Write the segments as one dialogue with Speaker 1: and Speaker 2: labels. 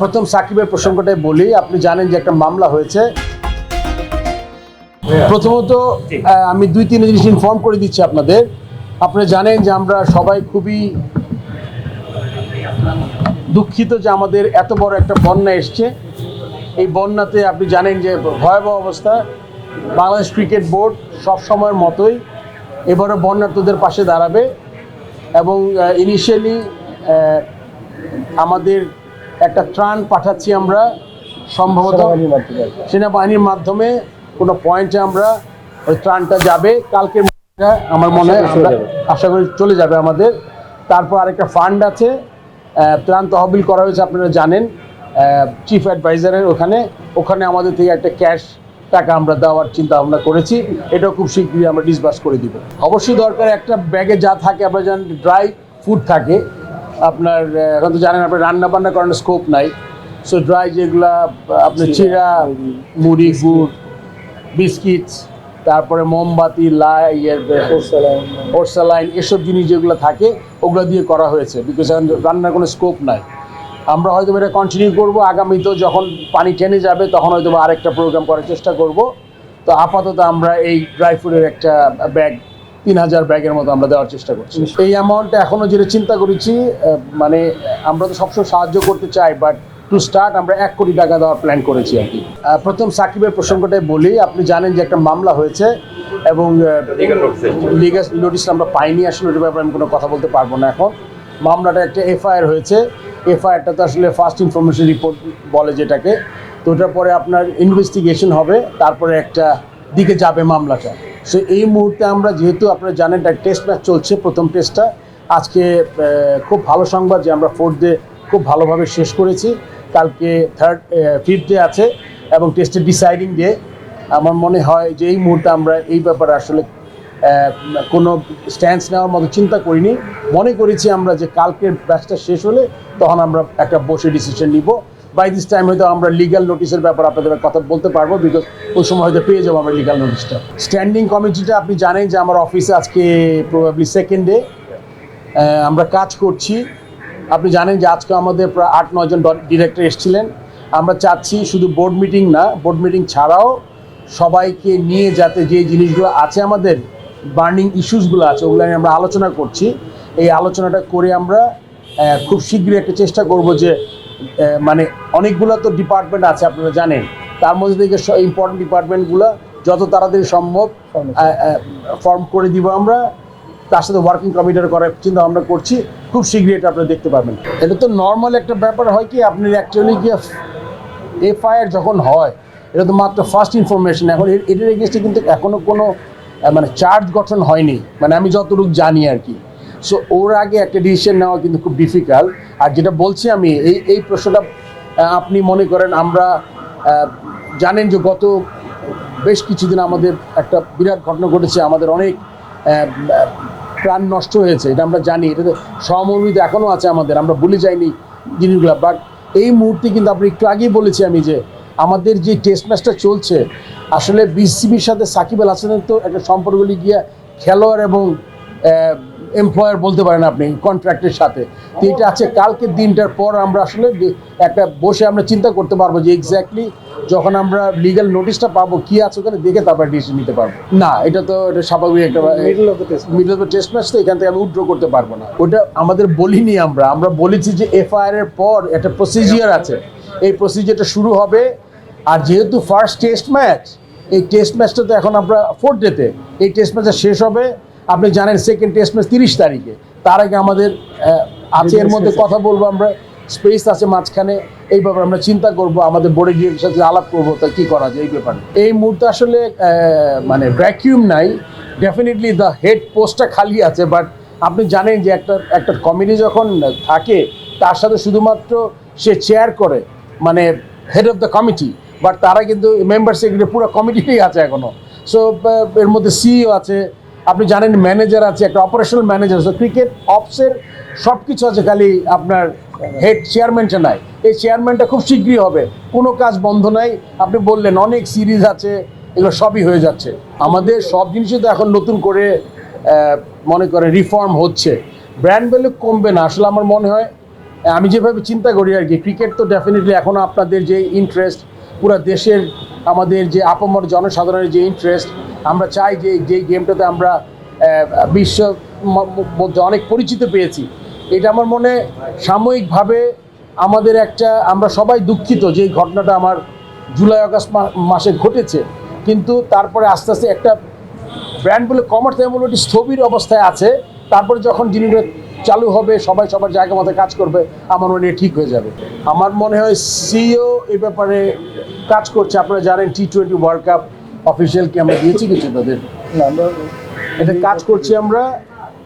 Speaker 1: প্রথম সাকিবের প্রসঙ্গটাই বলি। আপনি জানেন যে একটা মামলা হয়েছে। প্রথমত আমি দুই তিন জিনিস ইনফর্ম করে দিচ্ছি আপনাদের। আপনারা জানেন যে আমরা সবাই খুবই দুঃখিত যে আমাদের এত বড় একটা বন্যা এসছে। এই বন্যাতে আপনি জানেন যে ভয়াবহ অবস্থা। বাংলাদেশ ক্রিকেট বোর্ড সব সময়ের মতোই এবারও বন্যার্থদের পাশে দাঁড়াবে এবং ইনিশিয়ালি আমাদের একটা ত্রাণ পাঠাচ্ছি আমরা সম্ভবত সেনাবাহিনীর মাধ্যমে। কোনো পয়েন্টে আমরা ওই ত্রাণটা যাবে। কালকের আমার মনে হয় আমরা আশা করি চলে যাবে আমাদের। তারপর আরেকটা ফান্ড আছে ত্রাণ তহবিল করা হয়েছে আপনারা জানেন। চিফ অ্যাডভাইজারের ওখানে। ওখানে আমাদের থেকে একটা ক্যাশ টাকা আমরা দেওয়ার চিন্তা ভাবনা করেছি। এটাও খুব শীঘ্রই আমরা ডিসবার্স করে দিব। অবশ্যই দরকার একটা ব্যাগে যা থাকে আপনারা জানেন ড্রাই ফুড থাকে আপনার এখন তো জানেন আপনার রান্না বান্না করানোর স্কোপ নাই। সো ড্রাই যেগুলা আপনার চিরা মুড়ি গুড় বিস্কিটস তারপরে মোমবাতি লাই ইয়ের ওরসালাইন এসব জিনিস যেগুলো থাকে ওগুলো দিয়ে করা হয়েছে বিকজ এখন রান্নার কোনো স্কোপ নাই। আমরা হয়তো এটা কন্টিনিউ করব আগামীতেও যখন পানি টেনে যাবে তখন হয়তো আরেকটা প্রোগ্রাম করার চেষ্টা করব। তো আপাতত আমরা এই ড্রাই ফ্রুটের একটা ব্যাগ তিন হাজার ব্যাগের মতো আমরা দেওয়ার চেষ্টা করছি। এই অ্যামাউন্টটা এখনও যেটা চিন্তা করেছি মানে আমরা তো সবসময় সাহায্য করতে চাই বাট টু স্টার্ট আমরা এক কোটি টাকা দেওয়ার প্ল্যান করেছি আর কি। প্রথম সাকিবের প্রসঙ্গটাই বলি আপনি জানেন যে একটা মামলা হয়েছে এবং লিগাল নোটিশ আমরা পাইনি আসলে ওটার ব্যাপারে আমি কোনো কথা বলতে পারব না এখন। মামলাটা একটা এফআইআর হয়েছে এফআইআরটা তো আসলে ফার্স্ট ইনফরমেশন রিপোর্ট বলে যেটাকে। তো ওটার পরে আপনার ইনভেস্টিগেশন হবে তারপরে একটা দিকে যাবে মামলাটা। সো এই মুহূর্তে আমরা যেহেতু আপনারা জানেন টেস্ট ম্যাচ চলছে, প্রথম টেস্টটা আজকে খুব ভালো সংবাদ যে আমরা ফোর্থ ডে খুব ভালোভাবে শেষ করেছি। কালকে থার্ড ফিফথ ডে আছে এবং টেস্টের ডিসাইডিং ডে আমার মনে হয় যে এই মুহূর্তে আমরা এই ব্যাপারে আসলে কোনো স্ট্যান্স নেওয়ার মতো চিন্তা করিনি। মনে করেছি আমরা যে কালকের ব্যাচটা শেষ হলে তখন আমরা একটা বসে ডিসিশন নিব। বাই দিস টাইম হয়তো আমরা লিগাল নোটিশের ব্যাপারে আপনাদের কথা বলতে পারব বিকজ ওই সময় হয়তো পেয়ে যাব আমরা লিগাল নোটিশটা স্ট্যান্ডিং কমিটিটা আপনি জানেন যে আমার অফিসে আজকে প্রবাবলি সেকেন্ড ডে আমরা কাজ করছি। আপনি জানেন যে আজকে আমাদের প্রায় আট নজন ডিরেক্টর এসেছিলেন। আমরা চাচ্ছি শুধু বোর্ড মিটিং না বোর্ড মিটিং ছাড়াও সবাইকে নিয়ে যাতে যে জিনিসগুলো আছে আমাদের বার্নিং ইস্যুসগুলো আছে, ওগুলো নিয়ে আমরা আলোচনা করছি। এই আলোচনাটা করে আমরা খুব শীঘ্রই একটা চেষ্টা করব যে মানে অনেকগুলো তো ডিপার্টমেন্ট আছে আপনারা জানেন। তার মধ্যে থেকে ইম্পর্টেন্ট ডিপার্টমেন্টগুলো যত তাড়াতাড়ি সম্ভব ফর্ম করে দিব আমরা। তার সাথে ওয়ার্কিং কমিটির করার চিন্তা আমরা করছি। খুব শীঘ্রই এটা আপনারা দেখতে পাবেন। এটা তো নর্মাল একটা ব্যাপার হয় কি আপনি অ্যাকচুয়ালি কি এফআইআর যখন হয় এটা তো মাত্র ফার্স্ট ইনফরমেশন এখন এর- এটার এগেনস্টে কিন্তু এখনও কোনো মানে চার্জ গঠন হয়নি। মানে আমি যতটুকু জানি আর কি। সো ওর আগে একটা ডিসিশন নেওয়া কিন্তু খুব ডিফিকাল্ট আর যেটা বলছি আমি, এই এই প্রশ্নটা আপনি মনে করেন আমরা জানেন যে গত বেশ কিছুদিন আমাদের একটা বিরাট ঘটনা ঘটেছে, আমাদের অনেক প্রাণ নষ্ট হয়েছে, এটা আমরা জানি এটাতে সহমর্মিতা এখনও আছে আমাদের, আমরা ভুলে যাইনি জিনিসগুলো বাট এই মুহূর্তে কিন্তু আপনি একটু আগেই বলেছি আমি যে আমাদের যে টেস্ট ম্যাচটা চলছে, আসলে বিসিবির সাথে সাকিব আল হাসানের তো একটা সম্পর্কগুলি গিয়ে খেলোয়াড় এবং এমপ্লয়ার বলতে পারেন আপনি কন্ট্রাক্টের সাথে। তো এটা আছে কালকের দিনটার পর আমরা আসলে একটা বসে আমরা চিন্তা করতে পারব যে এক্স্যাক্টলি যখন আমরা লিগ্যাল নোটিশটা পাবো কি আছে ওখানে দেখে তারপর ডিসিশন নিতে পারব। না এটা তো এটা স্বাভাবিক একটা
Speaker 2: middle of the test
Speaker 1: match তো এখান থেকে আমি উইথড্র করতে পারব না। ওটা আমাদের বলিনি আমরা আমরা বলেছি যে এফআইআর এর পর একটা প্রসিজিয়ার আছে। এই প্রসিজিয়ারটা শুরু হবে আর যেহেতু ফার্স্ট টেস্ট ম্যাচ এই টেস্ট ম্যাচটা তো এখন আমরা ফোর্থ ডেতে এই টেস্ট ম্যাচটা শেষ হবে আপনি জানেন সেকেন্ড টেস্ট ম্যাচ তিরিশ তারিখে। তার আগে আমাদের আছে এর মধ্যে কথা বলব আমরা স্পেস আছে মাঝখানে এই ব্যাপারে আমরা চিন্তা করব আমাদের বোর্ডের ডিরেক্টর সাথে আলাপ করব তা কী করা যায় এই ব্যাপারে। এই মুহূর্তে আসলে মানে ভ্যাকিউম নাই ডেফিনেটলি দ্য হেড পোস্টটা খালি আছে বাট আপনি জানেন যে একটা একটা কমিটি যখন থাকে তার সাথে শুধুমাত্র সে চেয়ার করে মানে head of the committee but তারা কিন্তু মেম্বার সেক্রেটারি পুরো কমিটিতেই আছে এখনও সো এর মধ্যে সিইও আছে আপনি জানেন ম্যানেজার আছে, একটা অপারেশনাল ম্যানেজার আছে ক্রিকেট অপসের সব কিছু আছে খালি আপনার হেড চেয়ারম্যানটা নাই। এই চেয়ারম্যানটা খুব শীঘ্রই হবে। কোনো কাজ বন্ধ নাই। আপনি বললেন, অনেক সিরিজ আছে, এগুলো সবই হয়ে যাচ্ছে। আমাদের সব জিনিসই তো এখন নতুন করে মনে করে রিফর্ম হচ্ছে। ব্র্যান্ড ভ্যালু কমবে না, আসলে আমার মনে হয়, আমি যেভাবে চিন্তা করি আর কি ক্রিকেট তো ডেফিনেটলি এখনও আপনাদের যে ইন্টারেস্ট পুরো দেশের আমাদের যে আপামর জনসাধারণের যে ইন্টারেস্ট আমরা চাই যে যে গেমটাতে আমরা বিশ্ব মধ্যে অনেক পরিচিত পেয়েছি। এটা আমার মনে সাময়িকভাবে আমাদের একটা, আমরা সবাই দুঃখিত যে ঘটনাটা আমার জুলাই আগস্ট মাসে ঘটেছে। কিন্তু তারপরে আস্তে আস্তে একটা ব্র্যান্ড বলে কমার্স বলব এটি স্থবির অবস্থায় আছে। তারপরে যখন জিনিসটা চালু হবে, সবাই সবার জায়গা মতো কাজ করবে, আমার মনে ঠিক হয়ে যাবে। আমার মনে হয় সিও এ ব্যাপারে কাজ করছে। আপনারা জানেন টি টোয়েন্টি ওয়ার্ল্ড কাপ অফিসিয়ালকে আমরা দিয়েছি কিছু তাদের?
Speaker 2: আমরা
Speaker 1: এটা কাজ করছি আমরা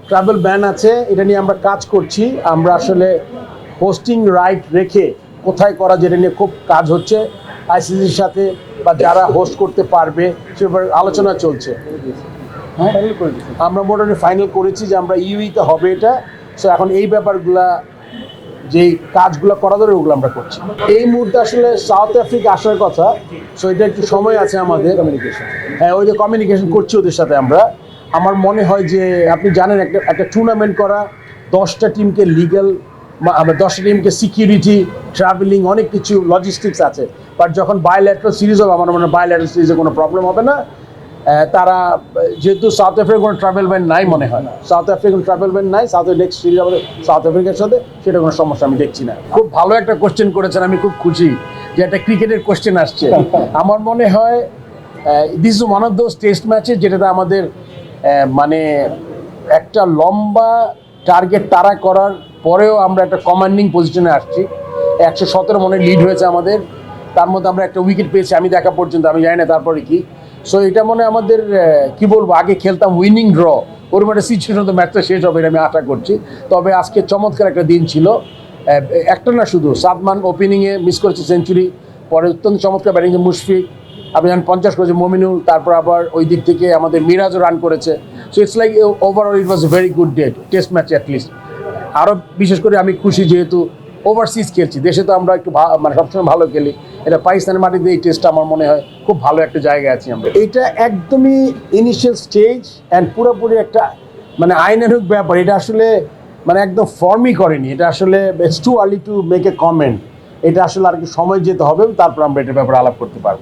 Speaker 1: ট্রাভেল ব্যান আছে এটা নিয়ে আমরা কাজ করছি আমরা আসলে হোস্টিং রাইট রেখে কোথায় করা যেটা নিয়ে খুব কাজ হচ্ছে আইসিসির সাথে বা যারা হোস্ট করতে পারবে সে ব্যাপারে আলোচনা চলছে। হ্যাঁ। আমরা মোটামুটি ফাইনাল করেছি যে আমরা ইউইতে হবে এটা। সো এখন এই ব্যাপারগুলা যেই কাজগুলো করা ধরে ওগুলো আমরা করছি। এই মুহূর্তে আসলে সাউথ আফ্রিকা আসার কথা সো এটা একটু সময় আছে আমাদের। কমিউনিকেশন হ্যাঁ ওই যে কমিউনিকেশন করছি ওদের সাথে আমরা। আমার মনে হয় যে আপনি জানেন একটা একটা টুর্নামেন্ট করা দশটা টিমকে লিগ্যাল আমরা দশটা টিমকে সিকিউরিটি ট্রাভেলিং অনেক কিছু লজিস্টিক্স আছে। বাট যখন বায়োল্যাটারাল সিরিজ হবে আমার মনে হয় বায়োল্যাটারাল সিরিজে কোনো প্রবলেম হবে না। তারা যেহেতু সাউথ আফ্রিকার কোনো ট্রাভেল ব্যান নাই মনে হয়। সাউথ আফ্রিকান ট্রাভেল ব্যান নাই সাউথ নেক্সট সিরিজ আমাদের সাউথ আফ্রিকার সাথে সেটা কোনো সমস্যা আমি দেখছি না। খুব ভালো একটা কোশ্চেন করেছেন আমি খুব খুশি যে একটা ক্রিকেটের কোশ্চেন আসছে। আমার মনে হয় this is one of those test matches যেটাতে আমাদের মানে একটা লম্বা টার্গেট তারা করার পরেও আমরা একটা কমান্ডিং পজিশনে আসছি। একশো সতেরো মনে লিড হয়েছে আমাদের। তার মধ্যে আমরা একটা উইকেট পেয়েছি আমি দেখা পর্যন্ত আমি জানি না তারপরে কি। সো এটা মনে আমাদের কি বলব, আগে খেলতাম উইনিং ড্র ওরকম একটা সিচুয়েশন তো ম্যাচটা শেষ হবে আমি আশা করছি। তবে আজকে চমৎকার একটা দিন ছিল। একটা না শুধু, সাদমান ওপেনিংয়ে মিস করেছে সেঞ্চুরি পরে অত্যন্ত চমৎকার ব্যাটিং মুশফিক, আপনি জানেন পঞ্চাশ করেছে মমিনুল, তারপর আবার ওই দিক থেকে আমাদের মিরাজও রান করেছে। So it's like overall it was a very good date test match at least আরও বিশেষ করে আমি খুশি যেহেতু ওভারসিজ খেলছি। দেশে তো আমরা একটু মানে সবসময় ভালো খেলি। এটা পাকিস্তানের মাটিতে এই টেস্টটা আমার মনে হয় খুব ভালো একটা জায়গা আছি আমরা। এটা একদমই ইনিশিয়াল স্টেজ অ্যান্ড পুরোপুরি একটা মানে আইনানুক ব্যাপার, এটা আসলে মানে একদম ফর্মই করেনি। এটা আসলে it's too early to make a comment এটা আসলে আর কি সময় যেতে হবে, তারপর আমরা এটার ব্যাপারে আলাপ করতে পারব।